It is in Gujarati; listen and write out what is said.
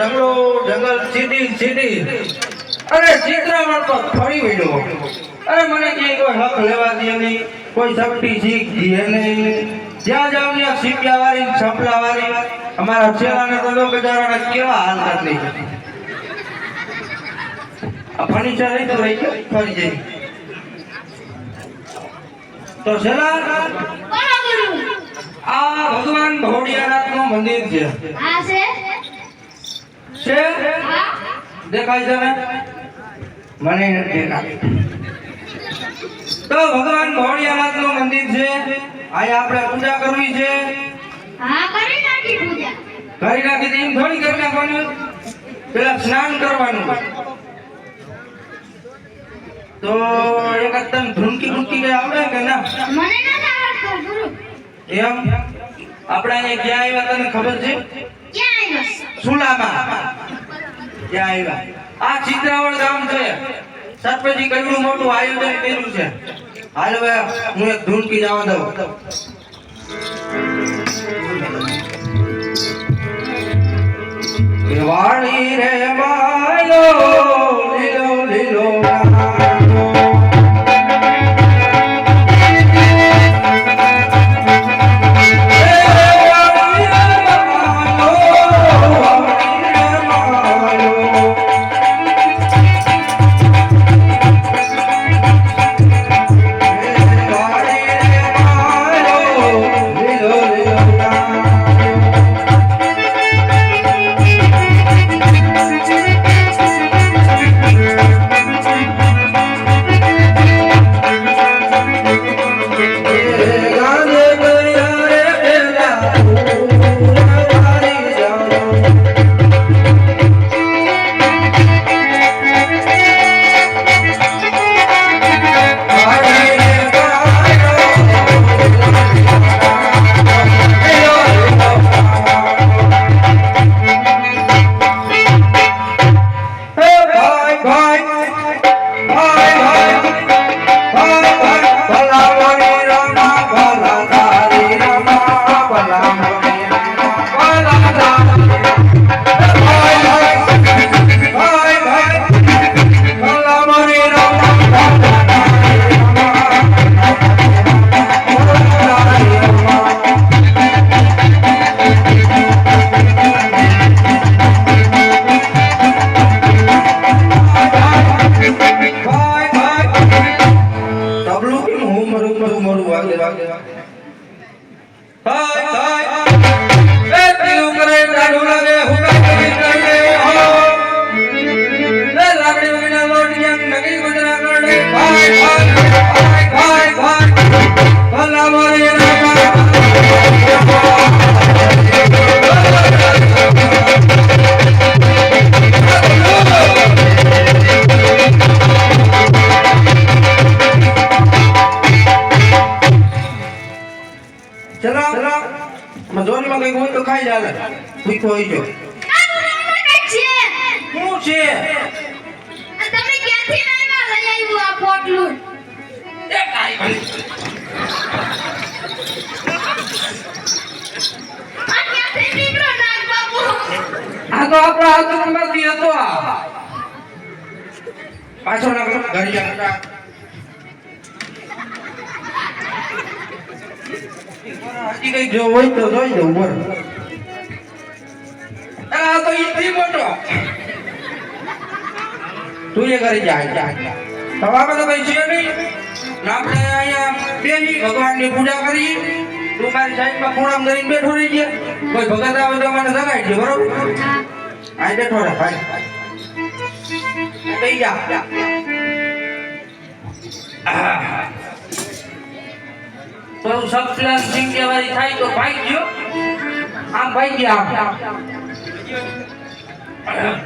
જંગલો જંગલ, સીધી સીધી. અરે ચિત્રાવણ તો ફરી વળ્યો અરે મને ક્યાંય કોઈ હક લેવા દે નહીં કોઈ શક્તિ શીખ દે નહીં. જ્યાં જાઉં ત્યાં સીપિયા વાળી છપલા વાળી અમારા છેલ્લાને તો લોકો બિચારાને કેવા હાલ કરી નહીં આ ફર્નિચર રહી તો રહી ગયો. ફરી જઈ. તો છેલ્લા આ ભગવાન ભોળિયાનાથનું મંદિર છે. છે? છે? દેખાય છે મને નથી તો ભગવાન ભોળિયાનાથનું મંદિર છે. અહીંયા આપણે પૂજા કરવી છે. કરી નાખી એમ થોડી કરી નાખવાનું. પેલા સ્નાન કરવાનું. તો એક એકદમ ધૂમકી ધૂમકી કઈ આવડે કે ના? મને નથી આવડતું ગુરુ. એમ? આપણે અહીંયા ક્યાં આવ્યા તને ખબર છે? ક્યાં ત્યાં આવ્યા. આ ચિત્રાવળ ગામ છે. સરપંચી કેટલું મોટું આયોજન કર્યું છે. હાલ હવે હું એક ધૂનકી જવા દઉં. વાણી રે ચલો મજોરીમાં કઈ હોય તો ખાઈ જાલે ભૂખો હોય જો શું છે? તમે ક્યાંથી લાવ્યા લઈ આવ્યું આ પોટલું એ કાઈ. આ. તો આપણા હાથમાંથી હતો પાછો ઘરે જા હજી કઈ જો હોય તો જોઈ દઉં બોલ આ તો ઈથી મોટો તું એ કરી જા જા તો કઈ છે નહીં. આપણે અહીંયા બેસી ભગવાનની પૂજા કરી. તું મારી સાઈડમાં ખૂણામાં ધરીને બેઠો રહી ગયા. કોઈ ભગત આવે તો મને દે બરોબર? આ બેઠો રહે ભાઈ. બેસી જા. તો સબસ્લાન સિંહ કહેવાય થાય તો ભાઈ ગયો? આમ ભાઈ ગયા.